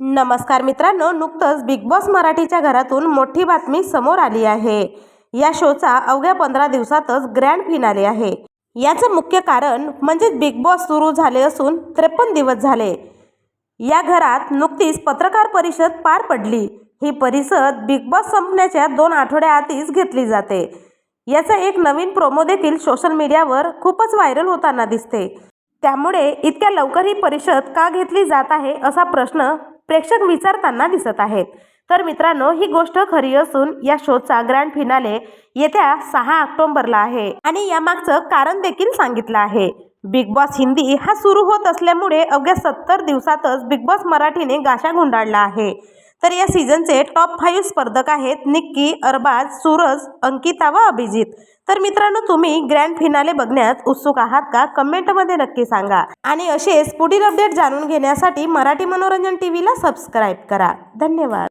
नमस्कार मित्रांनो नुकतंच बिग बॉस मराठीच्या घरातून मोठी बातमी समोर आली आहे. या शोचा अवघ्या पंधरा दिवसातच ग्रँड फिनाले आहे. याचं मुख्य कारण म्हणजे बिग बॉस सुरू झाले असून त्रेपन्न दिवस झाले. या घरात नुकतीच पत्रकार परिषद पार पडली. ही परिषद बिग बॉस संपण्याच्या दोन आठवड्याआधीच घेतली जाते. याचा एक नवीन प्रोमो देखील सोशल मीडियावर खूपच व्हायरल होताना दिसते. त्यामुळे इतक्या लवकर ही परिषद का घेतली जात आहे असा प्रश्न प्रेक्षक विचारताना दिसत आहेत. तर मित्रांनो ही गोष्ट खरी असून या शोचा ग्रँड फिनाले येत्या सहा ऑक्टोबरला आहे. आणि यामागचं कारण देखील सांगितलं आहे. बिग बॉस हिंदी हा सुरू होत असल्यामुळे अवघ्या सत्तर दिवसातच बिग बॉस मराठीने गाशा गुंडाळला आहे. तर या सीझनचे टॉप फाईव्ह स्पर्धक आहेत निक्की अरबाज सूरज अंकिता व अभिजित. तर मित्रांनो तुम्ही ग्रँड फिनाले बघण्यात उत्सुक आहात का? कमेंटमध्ये नक्की सांगा. आणि असेच पुढील अपडेट जाणून घेण्यासाठी मराठी मनोरंजन टी व्हीला सबस्क्राईब करा. धन्यवाद.